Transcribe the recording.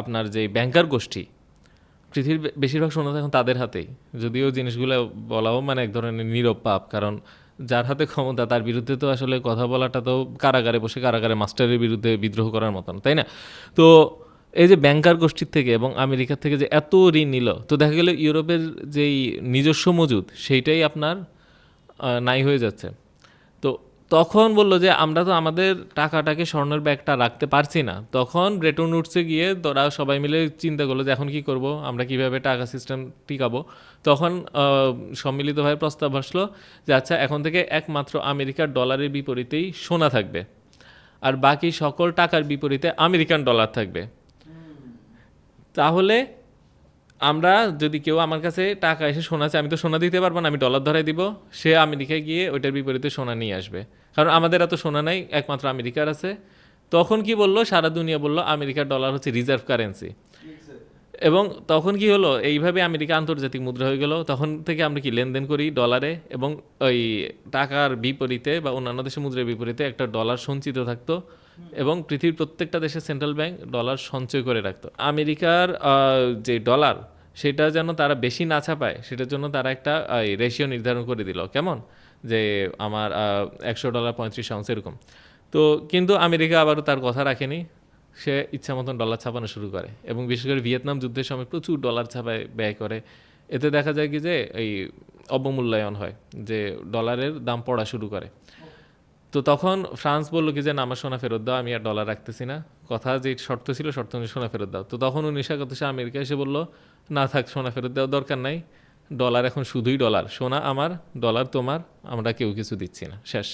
আপনার যে ব্যাংকার গোষ্ঠী, পৃথিবীর বেশিরভাগ সোনা এখন তাদের হাতেই। যদিও জিনিসগুলো বলাও মানে এক ধরনের নীরব পাপ, কারণ যার হাতে ক্ষমতা তার বিরুদ্ধে তো আসলে কথা বলাটা তো কারাগারে বসে কারাগারে মাস্টারের বিরুদ্ধে বিদ্রোহ করার মতন, তাই না? তো এই যে ব্যাংকার গোষ্ঠীর থেকে এবং আমেরিকার থেকে যে এত ঋণ নিল, তো দেখা গেল ইউরোপের যেই নিজস্ব মজুদ, সেইটাই আপনার নাই হয়ে যাচ্ছে। তো তখন বলল যে, আমরা তো আমাদের টাকাটাকে স্বর্ণের ব্যাগটা রাখতে পারছি না। তখন ব্রেটন উঠছে গিয়ে তোরা সবাই মিলে চিন্তা করল যে, এখন কি করব? আমরা কীভাবে টাকা সিস্টেম টিকাবো? তখন সম্মিলিতভাবে প্রস্তাব আসলো যে আচ্ছা এখন থেকে একমাত্র আমেরিকার ডলারের বিপরীতেই সোনা থাকবে আর বাকি সকল টাকার বিপরীতে আমেরিকান ডলার থাকবে। তাহলে আমরা যদি কেউ আমার কাছে টাকা এসে সোনা আমি তো সোনা দিতে পারব না, আমি ডলার ধরাই দিব, সে আমেরিকায় গিয়ে ওইটার বিপরীতে সোনা নিয়ে আসবে। কারণ আমাদের এত সোনা নাই, একমাত্র আমেরিকার আছে। তখন কি বলল, সারা দুনিয়া বলল আমেরিকার ডলার হচ্ছে রিজার্ভ কারেন্সি এবং তখন কি হলো, এইভাবে আমেরিকা আন্তর্জাতিক মুদ্রা হয়ে গেল। তখন থেকে আমরা কি লেনদেন করি ডলারে এবং ওই টাকার বিপরীতে বা অন্যান্য দেশের মুদ্রার বিপরীতে একটা ডলার সঞ্চিত থাকতো। এবং পৃথিবীর প্রত্যেকটা দেশে সেন্ট্রাল ব্যাংক ডলার সঞ্চয় করে রাখতো। আমেরিকার যে ডলার সেটা যেন তারা বেশি না ছাপায়, সেটার জন্য তারা একটা রেশিও নির্ধারণ করে দিল। কেমন? যে আমার একশো ডলার পঁয়ত্রিশ আউন্স এরকম। তো কিন্তু আমেরিকা আবারও তার কথা রাখেনি। সে ইচ্ছা মতন ডলার ছাপানো শুরু করে এবং বিশেষ করে ভিয়েতনাম যুদ্ধের সময় প্রচুর ডলার ছাপায়, ব্যয় করে। এতে দেখা যায় কি যে এই অবমূল্যায়ন হয়, যে ডলারের দাম পড়া শুরু করে। তো তখন ফ্রান্স বলল কি যে, না, আমার সোনা ফেরত দাও, আমি আর ডলার রাখতেছি না। কথা যে শর্ত ছিল, শর্ত অনুযায়ী সোনা ফেরত দাও। তো তখন উনিশা সে আমেরিকা, এসে বলল, না, থাক, সোনা ফেরত দেওয়ার দরকার নাই। ডলার এখন শুধুই ডলার সোনা আমার ডলার তোমার, আমরা কেউ কিছু দিচ্ছি না। শেষ।